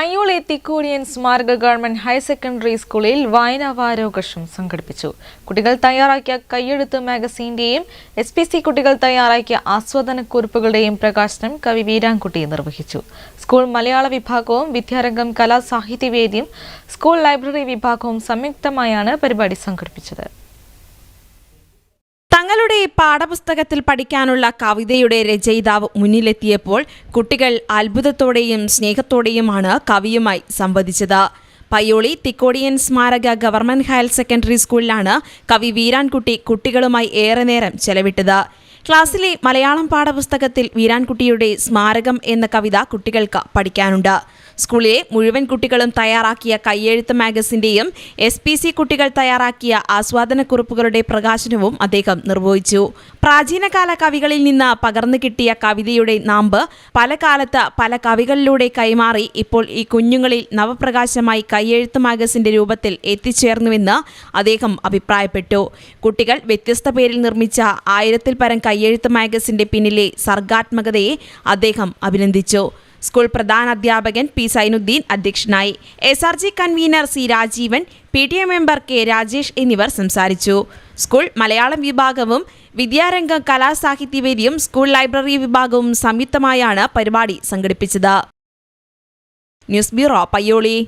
പയ്യോളി തിക്കോടിയൻ സ്മാരക government higher secondary സ്കൂളിൽ വായനാ വാരോഘോഷം സംഘടിപ്പിച്ചു. കുട്ടികൾ തയ്യാറാക്കിയ കയ്യെഴുത്ത് മാഗസീന്റെയും എസ് പി സി കുട്ടികൾ തയ്യാറാക്കിയ ആസ്വാദന കുറിപ്പുകളുടെയും പ്രകാശനം കവി വീരാൻകുട്ടി നിർവഹിച്ചു. സ്കൂൾ മലയാള വിഭാഗവും വിദ്യാരംഗം കലാസാഹിത്യവേദിയും സ്കൂൾ ലൈബ്രറി വിഭാഗവും സംയുക്തമായാണ് പരിപാടി സംഘടിപ്പിച്ചത്. തങ്ങളുടെ പാഠപുസ്തകത്തിൽ പഠിക്കാനുള്ള കവിതയുടെ രചയിതാവ് മുന്നിലെത്തിയപ്പോൾ കുട്ടികൾ അത്ഭുതത്തോടെയും സ്നേഹത്തോടെയുമാണ് കവിയുമായി സംവദിച്ചത്. പയ്യോളി തിക്കോടിയൻ സ്മാരക ഗവൺമെന്റ് ഹയർ സെക്കൻഡറി സ്കൂളിലാണ് കവി വീരാൻകുട്ടി കുട്ടികളുമായി ഏറെ നേരം ചെലവിട്ടത്. ക്ലാസ്സിലെ മലയാളം പാഠപുസ്തകത്തിൽ വീരാൻകുട്ടിയുടെ സ്മാരകം എന്ന കവിത കുട്ടികൾക്ക് പഠിക്കാനുണ്ട്. സ്കൂളിലെ മുഴുവൻ കുട്ടികളും തയ്യാറാക്കിയ കയ്യെഴുത്ത് മാഗസിന്റെയും എസ് പി സി കുട്ടികൾ തയ്യാറാക്കിയ ആസ്വാദനക്കുറിപ്പുകളുടെ പ്രകാശനവും അദ്ദേഹം നിർവഹിച്ചു. പ്രാചീനകാല കവികളിൽ നിന്ന് പകർന്നു കിട്ടിയ കവിതയുടെ നാമ്പ് പല കാലത്ത് പല കവികളിലൂടെ കൈമാറി ഇപ്പോൾ ഈ കുഞ്ഞുങ്ങളിൽ നവപ്രകാശമായി കയ്യെഴുത്ത് മാഗസിന്റെ രൂപത്തിൽ എത്തിച്ചേർന്നുവെന്ന് അദ്ദേഹം അഭിപ്രായപ്പെട്ടു. കുട്ടികൾ വ്യത്യസ്ത പേരിൽ നിർമ്മിച്ച ആയിരത്തിൽ പരം കയ്യെഴുത്ത് മാഗസിന്റെ പിന്നിലെ സർഗാത്മകതയെ അദ്ദേഹം അഭിനന്ദിച്ചു. സ്കൂൾ പ്രധാന അധ്യാപകൻ പി സൈനുദ്ദീൻ അധ്യക്ഷനായി. S R G convener C Rajeevan P T A member K Rajesh എന്നിവർ സംസാരിച്ചു. സ്കൂൾ മലയാളം വിഭാഗവും വിദ്യാരംഗം കലാസാഹിത്യവേദിയും സ്കൂൾ ലൈബ്രറി വിഭാഗവും സംയുക്തമായാണ് പരിപാടി സംഘടിപ്പിച്ചത്. News bureau Payyoli.